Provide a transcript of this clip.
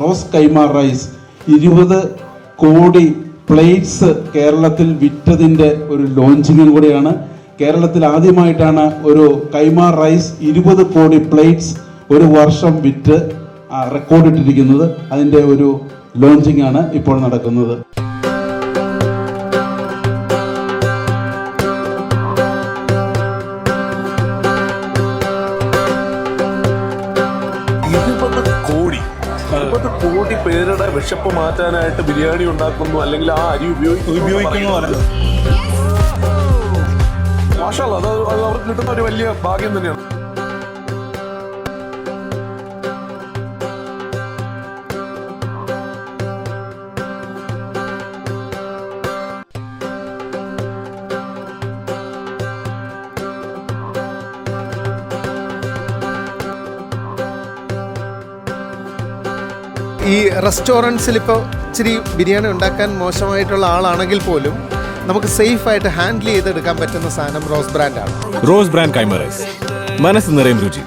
Rose കൈമ rice ഇരുപത് കോടി plates കേരളത്തിൽ വിറ്റതിന്റെ ഒരു ലോഞ്ചിങ്ങും കൂടിയാണ്. കേരളത്തിൽ ആദ്യമായിട്ടാണ് ഒരു കൈമ റൈസ് ഇരുപത് കോടി പ്ലേറ്റ്സ് ഒരു വർഷം വിറ്റ് റെക്കോർഡിട്ടിരിക്കുന്നത് അതിന്റെ ഒരു ലോഞ്ചിങ് ആണ് ഇപ്പോൾ നടക്കുന്നത്. ഇരുപത് കോടി പേരുടെ വിശപ്പ് മാറ്റാനായിട്ട് ബിരിയാണി ഉണ്ടാക്കുന്നു അല്ലെങ്കിൽ ആ അരി ഉപയോഗിക്കുന്നു ഉപയോഗിക്കുന്നു മാഷാല്ല അത് അത് അവർക്ക് കിട്ടുന്ന ഒരു വലിയ ഭാഗ്യം തന്നെയാണ്. ഈ റെസ്റ്റോറന്റ്സിൽ ഇപ്പോൾ ഇച്ചിരി ബിരിയാണി ഉണ്ടാക്കാൻ മോശമായിട്ടുള്ള ആളാണെങ്കിൽ പോലും നമുക്ക് സേഫ് ആയിട്ട് ഹാൻഡിൽ ചെയ്തെടുക്കാൻ പറ്റുന്ന സാധനം റോസ് ബ്രാൻഡാണ്. റോസ് ബ്രാൻഡ് കൈമറൈസ്. മനസ്സ് നിറയും രുചി.